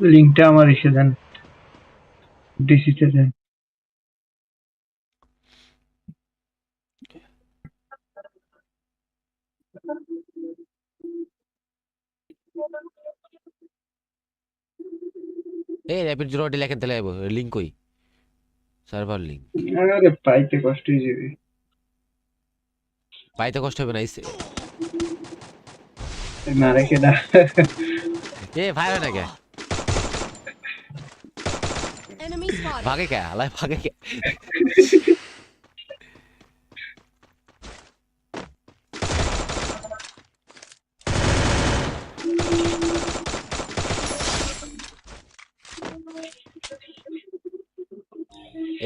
লিঙ্কটা আমার এসে দেন। ডিসিতে দেন। এই র্যাপিড জিরো ডি লেখেন তাহলে লিঙ্ক কই? সার্ভার লিঙ্ক আরে পাইতে কষ্ট হয়ে যাবে। পাইতে কষ্ট হবে না ইস- এ ভাই হয় না কে Enemy spotted. ভাগে কে আলাই ভাগে কে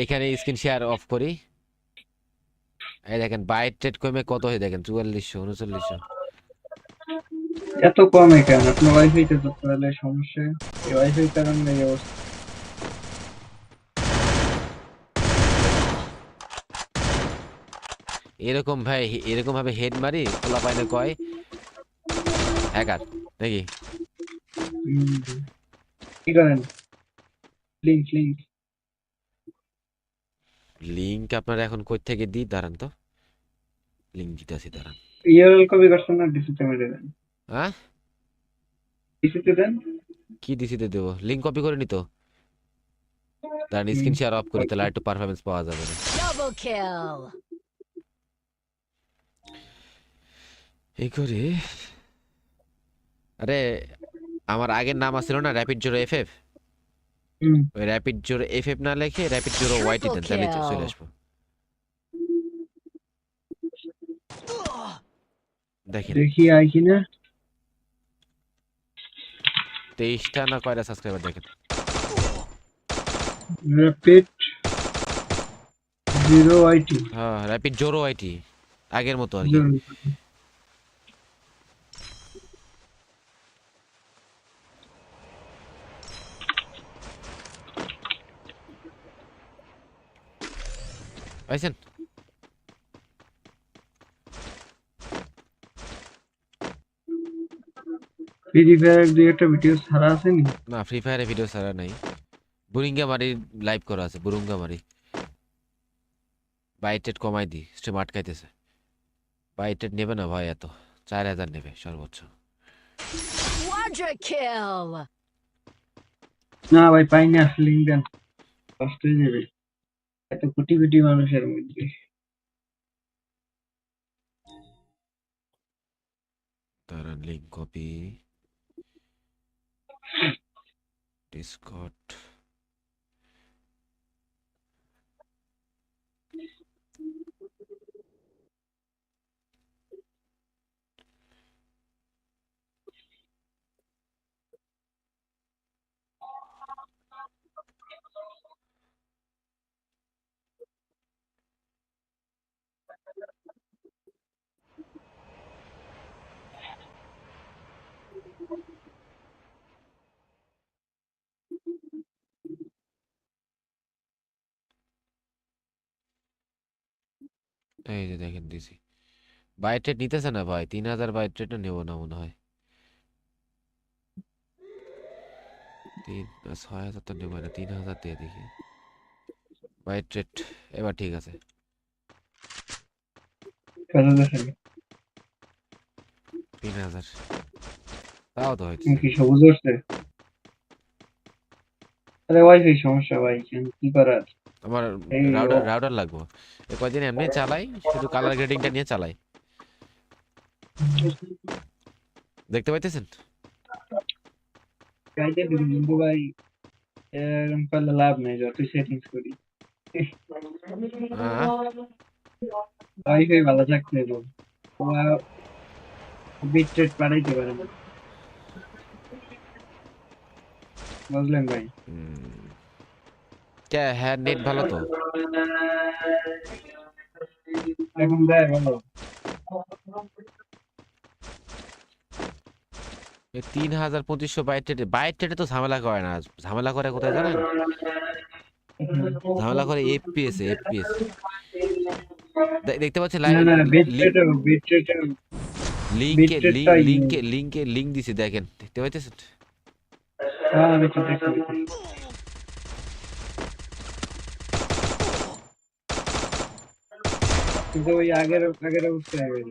এখানে স্ক্রিন শেয়ার অফ করি। এই দেখেন বাইট টেট কমে কত হয়ে দেখেন? চুয়াল্লিশশো উনচল্লিশশো। এত কমে কেন আপনার ওয়াইফাইতে তো তাহলে সমস্যা। এই ওয়াইফাই কারণে এই অবস্থা। এরকম ভাই এরকম ভাবে হেড মারি খোলা পাইনে কয়। হ্যাকার নাকি? হুম। কি করেন? লিঙ্ক লিঙ্ক লিঙ্ক আপনার এখন কই থেকে দিই? দাঁড়ান তো। দিতেছি দাঁড়ান। ইউআরএল কপি করছেন না ডিসিতে মেরে দেন? হ্যাঁ? ডিসিতে দেন? কি ডিসিতে দেবো? লিঙ্ক কপি করে নিত দাঁড়ান স্ক্রিন শেয়ার অফ করে তাহলে একটু পারফরমেন্স পাওয়া যাবে। না Double এই করে? আরে আমার আগের নাম আছিল না র্যাপিড জোরো এফ এফ ওই র্যাপিড জোরো এফ এফ না লেখে র্যাপিড জোরো ওয়াইটি দেন তাহলে চলে আসব। দেখেন। দেখি আয় কিনা। তেইশটা না কয়টা সাবস্ক্রাইবার দেখেন? র্যাপিড জিরো আইটি হ্যাঁ র্যাপিড জোরো ওয়াইটি আগের মতো আর কি। পাইছেন ফ্রি ফায়ার দুই একটা ভিডিও ছাড়া আছে নি? না ফ্রি ফায়ারে ভিডিও ছাড়া নাই। বুরিঙ্গা মারি লাইভ করা আছে বুরুঙ্গা মারি বাইটেড কমাই দি স্ট্রিম আটকাইতেছে। বাইটেড নেবে না ভাই এত চার হাজার নেবে সর্বোচ্চ। না ভাই পাই না লিঙ্ক দেন। যাবে এত কোটি কোটি মানুষের মধ্যে। তারা লিঙ্ক কপি ডিসকট এই যে দেখেন দিছি। বাইটেড নিতেছে না ভাই? তিন হাজার বাইটেডটা নেব না মনে হয়। তিন ছয় হাজার তো নেব না তিন হাজার দিয়ে দেখি। এবার ঠিক আছে। তিন হাজার। তাও তো হয়েছে কি সবুজ হচ্ছে? আরে ওয়াইফাই সমস্যা ভাই কি করার? আমার রাউটার রাউটার লাগবো? কয়দিন এমনি চালাই শুধু কালার গ্রেডিংটা নিয়ে চালাই। দেখতে পাইতেছেন? গাইতে দিন ভাই এরকম করলে লাভ নেই যতই সেটিংস করি। হ্যাঁ। ওয়াইফাই ভালো থাকতে হবে। বিট রেট বাড়াইতে পারে বুঝলেন ভাই। কে? হ্যাঁ নেট ভালো তো। এখন দেয় ভালো। তিন হাজার পঁচিশশো বাইট টেটে বাইট টেটে তো ঝামেলা করে না। ঝামেলা করে কোথায় জানেন? ঝামেলা করে এফপিএস এফপিএস দেখতে পাচ্ছেন রেটে বিট রেটে লিঙ্কে লিঙ্ক দিছি দেখেন। দেখতে পাইতেছেন হ্যাঁ আমি তো দেখছি কিন্তু ওই আগের আগের অবস্থা হয়ে গেল।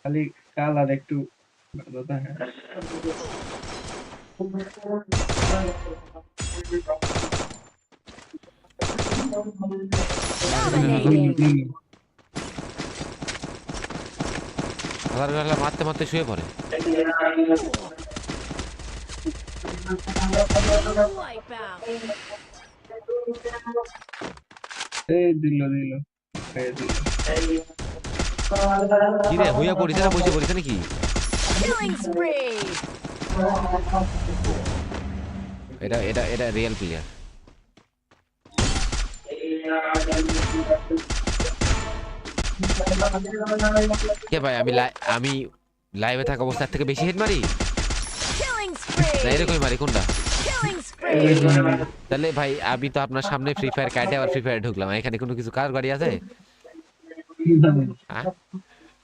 খালি কালার একটু বেলা মারতে মারতে শুয়ে পড়ে। এই দিল দিল দিল। কি রে হইয়া পড়িছে না বসে পড়িছে নাকি? এটা এটা এটা রিয়েল প্লেয়ার কে ভাই আমি লাই- আমি লাইভে থাকা অবস্থার থেকে বেশি হেড মারি? না এরকমই মারি কোনটা। তাহলে ভাই আমি তো আপনার সামনে ফ্রি ফায়ার কাটে আবার ফ্রি ফায়ার ঢুকলাম। এখানে কোনো কিছু কার গাড়ি আছে? হ্যাঁ?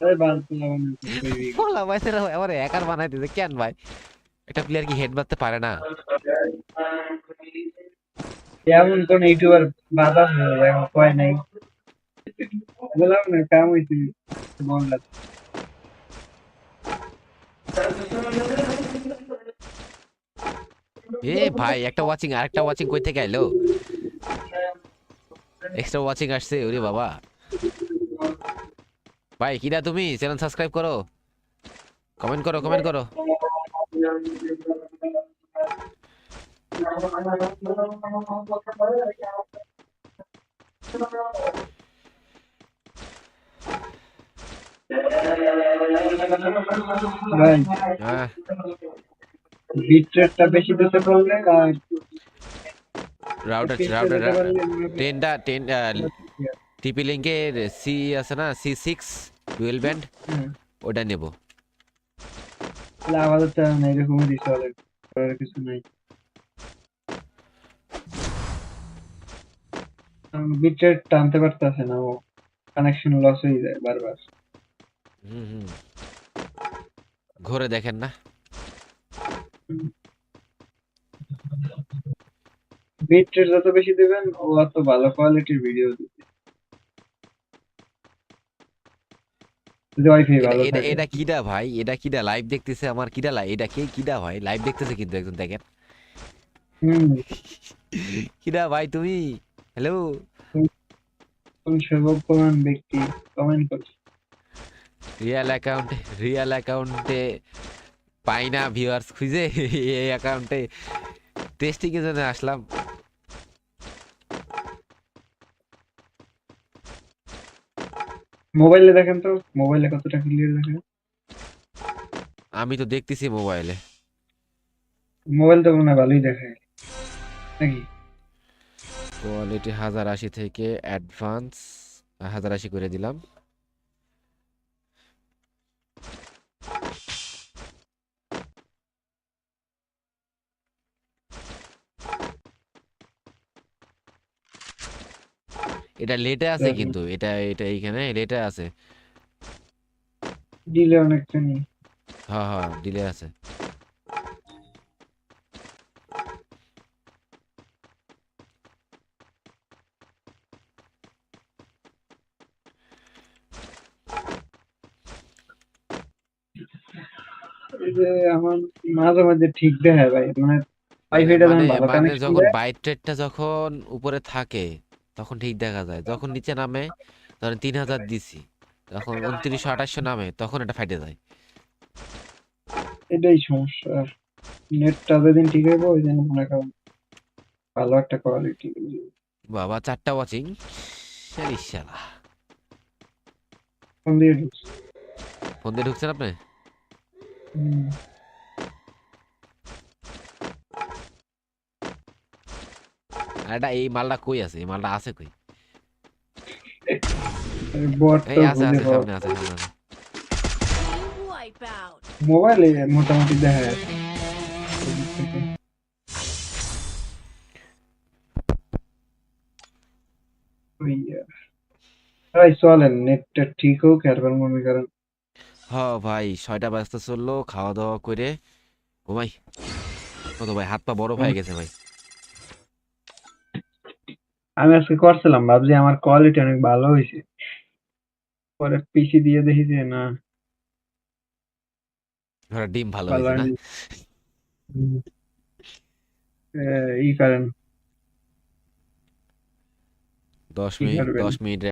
এই বাল পোলাপান কইবি। বলা ভাই সেটা আবার একার বানাই দিতে কেন ভাই একটা প্লেয়ার কি হেড মারতে পারে না এমন কোন ইউটিউবার বাধা নেই, এখন কয় নাই বললাম না কাম হয়েছে বললাম এ ভাই একটা ওয়াচিং আরেকটা ওয়াচিং কই থেকে আইলো এক্সট্রা ওয়াচিং আসছে ওরে বাবা ভাই কিরা তুমি? চ্যানেল সাবস্ক্রাইব করো। কমেন্ট করো কমেন্ট করো। ভাই হ্যাঁ। বিট বেশি দিতে পারলে আর রাউটার রাউটার দিতে পারলে টেনটা টেন টিপি লিঙ্কের সি আছে না? সি সিক্স ডুয়েল ব্যান্ড ওটা নেব। আমাদের তো এরকমই দিতে হবে। কিছু নাই। বিট রেট টানতে পারতেছে না ও। কানেকশন লস হয়ে যায় বারবার। হুম ঘুরে দেখেন না। বিট রেট যত বেশি দেবেন ও অত ভালো কোয়ালিটির ভিডিও দিবে যদি ওয়াইফাই এটা- কিডা ভাই? এটা কিডা? লাইভ দেখতেছে আমার কিডা লাই এটা কে কিডা ভাই? লাইভ দেখতেছে কিন্তু একজন দেখেন। কিডা ভাই তুমি? হ্যালো কোন সর্বপ্রমাণ ব্যক্তি কমেন্ট করছে রিয়েল অ্যাকাউন্টে রিয়েল অ্যাকাউন্টে পাই না ভিউয়ার্স খুঁজে এই অ্যাকাউন্টে টেস্টিং এর জন্য আসলাম। মোবাইলে দেখেন তো মোবাইলে কতটা ক্লিয়ার দেখেন। আমি তো দেখতেছি মোবাইলে। মোবাইল তো মনে ভালোই দেখায়। নাকি? কোয়ালিটি হাজার আশি থেকে অ্যাডভান্স হাজার আশি করে দিলাম। এটা লেটে আছে কিন্তু এটা এটা এইখানে লেটে আছে। দিলে অনেকখানি হ্যাঁ হ্যাঁ ডিলে আছে। আমার মাঝে মাঝে ঠিক দেখায় ভাই মানে মানে মানে যখন বাইট রেটটা যখন উপরে থাকে তখন ঠিক দেখা যায়। যখন নিচে নামে ধরেন তিন হাজার দিছি তখন উনত্রিশশো আঠাশশো নামে তখন এটা ফাইটে যায়। এটাই সমস্যা। নেটটা যেদিন ঠিক হইব ওই জন্য মনে করেন ভালো একটা কোয়ালিটি বাবা চারটা ওয়াচিং শালা। ফোন দিয়ে ঢুকছে। ফোন দিয়ে ঢুকছেন আপনি? হুম। এটা এই মালটা কই আছে? এই মালটা আছে কই? এই আছে আছে সামনে আছে সামনে আছে। মোবাইলে মোটামুটি দেখা ভাই চলেন নেটটা ঠিক হোক এরপর মনে করেন। হ ভাই ছয়টা বাজতে চলল খাওয়া দাওয়া করে। ও তো ভাই হাত পা বড় হয়ে গেছে ভাই। আমি আজকে করছিলাম ভাবছি আমার কোয়ালিটি অনেক ভালো হয়েছে পরে পিসি দিয়ে দেখি যে না ধরা ডিম ভালো হয়েছে না হয়নি। হুম। এ, ই করেন দশ মিনিট করবেন? দশ মিনিট